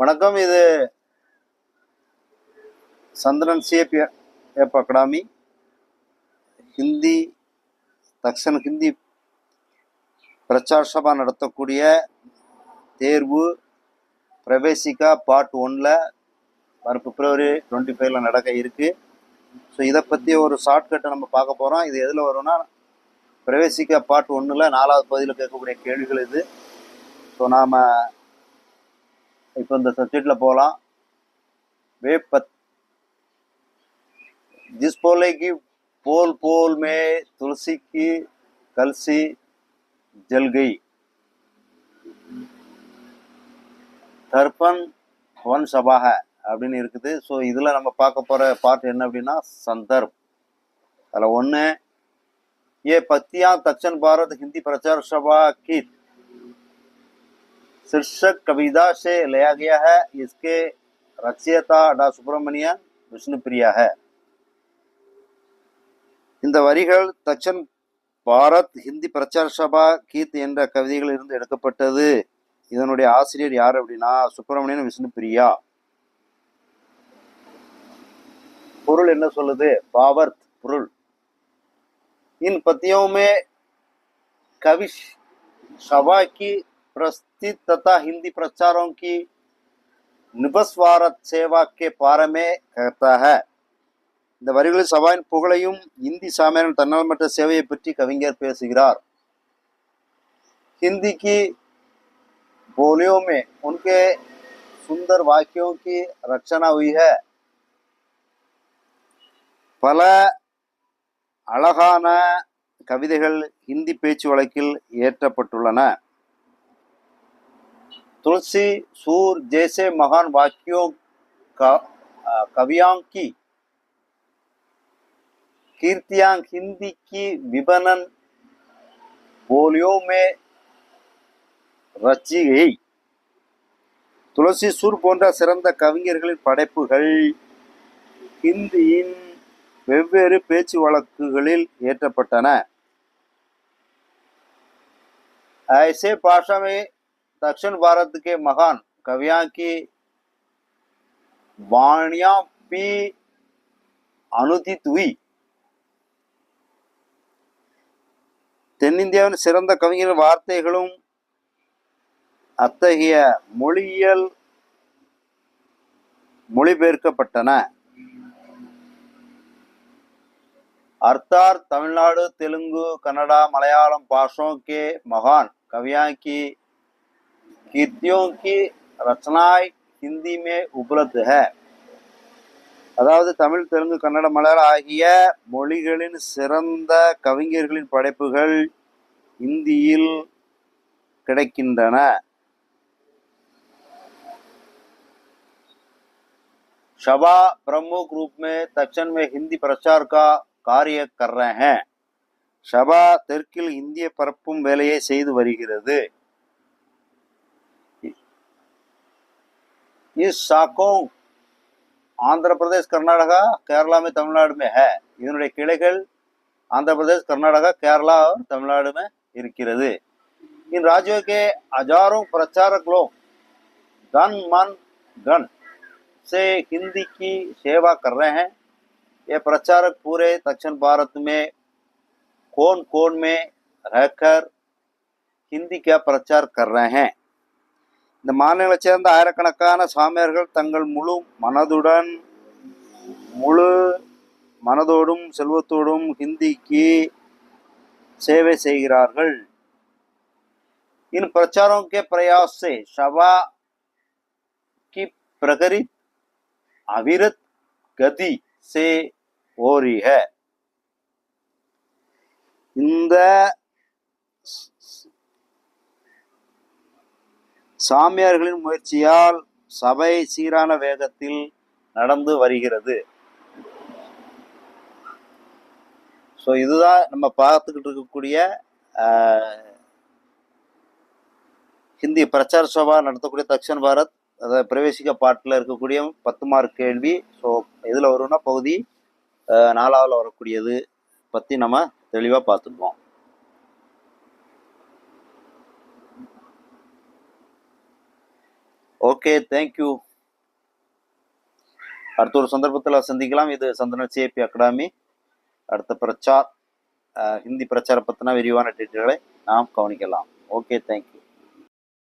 வணக்கம். இது Chandran CF academy. Hindi Dakshin Hindi Prachar Sabha நடத்தக்கூடிய தேர்வு பிரவேசிக்கா பார்ட் ஒன்னில் வர பிப்ரவரி டுவெண்ட்டி ஃபைவ்ல நடக்க இருக்குது ஸோ இதை பற்றி ஒரு ஷார்ட்கட்டை நம்ம பார்க்க போகிறோம் இது எதில் வரும்னா பிரவேசிக்கா பார்ட் ஒன்றில் நாலாவது பகுதியில் கேட்கக்கூடிய கேள்விகள் இது. ஸோ நாம் இப்போ இந்த சப்ஜெக்டில் போகலாம் वे पत जिस पोले की पोल पोल में तुलसी की कलसी जल गई தர்ப்பன் ஒன் சபாக அப்படின்னு இருக்குது ஸோ இதில் நம்ம பார்க்க போகிற பார்ட் என்ன அப்படின்னா சந்தர்ப் அதில் ஒன்று ये पत्तियां दक्षिण भारत हिंदी प्रचार सभा की शीर्षक कविता से लिया गया है इसके ரச்சியதா டா சுப்பிரமணியன் விஷ்ணுபிரியா है இந்த வரிகள் தச்சன் பாரத் ஹிந்தி பிரச்சார சபா கீத் என்ற கவிதைகளில் இருந்து எடுக்கப்பட்டது இதனுடைய ஆசிரியர் யார் அப்படின்னா சுப்பிரமணியன் விஷ்ணுபிரியா பொருள் என்ன சொல்லுது பாவர்த் பொருள் इन पतियों में कवि सभा की प्रस्तुत तथा हिंदी प्रचारों की நிபஸ்வாரத் சேவா கே பாரமே कहता है இந்த வரிகளில் சபாவின் புகழையும் இந்தி சாமியாரின் தன்னலமற்ற சேவையை பற்றி கவிஞர் பேசுகிறார் हिंदी की बोलियों में उनके सुंदर वाक्यों की रचना हुई है பல அழகான கவிதைகள் ஹிந்தி பேச்சு வழக்கில் ஏற்றப்பட்டுள்ளன तुलसी सूर जैसे महान वाक्यों का अ, कवियों की कीर्तियां हिंदी की विपणन बोलियों में रची गई துளசி சூர் போன்ற சிறந்த கவிஞர்களின் படைப்புகள் ஹிந்தியின் வெவ்வேறு பேச்சு வழக்குகளில் ஏற்றப்பட்டன ऐसे भाषा में दक्षिण भारत के महान कवियां की वाणियां भी अनुदित हुई தென்னிந்தியாவின் சிறந்த கவிஞர் வார்த்தைகளும் அத்தகைய மொழியியல் மொழிபெயர்க்கப்பட்டன अर्थात तमिलनाडु तेलुगु कन्नड़ा मलयालम भाषाओं के महान कवियां की कीर्तियों की रचनाएं हिंदी में उपलब्ध है அதாவது தமிழ் தெலுங்கு கன்னடம் மலையாளம் ஆகிய மொழிகளின் சிறந்த கவிஞர்களின் படைப்புகள் இந்தியில் கிடைக்கின்றன सभा प्रमुख रूप में दक्षिण में हिंदी प्रचार का कार्य कर रहे हैं சபா தெற்கில் இந்திய பரப்பும் வேலையை செய்து வருகிறது इस शाखों आंध्र प्रदेश कर्नाटका केरला में तमिलनाडु में है இதனுடைய கிளைகள் आंध्र प्रदेश कर्नाटका केरला और तमिलनाडु में இருக்கிறது इन राज्यों के हजारों प्रचारक लोग धन मन गण से हिंदी की सेवा कर रहे हैं ये प्रचारक पूरे दक्षिण भारत में कोन कोन में रहकर ஹிந்தி का பிரச்சார் कर रहे हैं இந்த மாநிலங்களைச் சேர்ந்த ஆயிரக்கணக்கான சாமியார்கள் தங்கள் முழு மனதுடன் முழு மனதோடும் செல்வத்தோடும் ஹிந்திக்கு சேவை செய்கிறார்கள் इन प्रचारों के प्रयास से सभा की प्रगति अविरत गति से हो रही है இந்த சாமியார்களின் முயற்சியால் சபை சீரான வேகத்தில் நடந்து வருகிறது. ஸோ இதுதான் நம்ம பார்த்துக்கிட்டு இருக்கக்கூடிய ஹிந்தி பிரச்சார சபா நடத்தக்கூடிய தக்ஷன் பாரத் அதாவது பிரவேசிக்க பாட்டில் இருக்கக்கூடிய பத்து மார்க் கேள்வி. ஸோ எதில் வரும்னா பகுதி நாலாவில் வரக்கூடியது பற்றி நம்ம தெளிவாக பார்த்துக்குவோம். ஓகே தேங்க்யூ அடுத்த ஒரு சந்தர்ப்பத்தில் சந்திக்கலாம். இது சந்தன சிஏபி அகாடமி அடுத்த பிரச்சார் ஹிந்தி பிரச்சார பற்றின விரிவான டீட்டெயில்களை நாம் கவனிக்கலாம். Okay thank you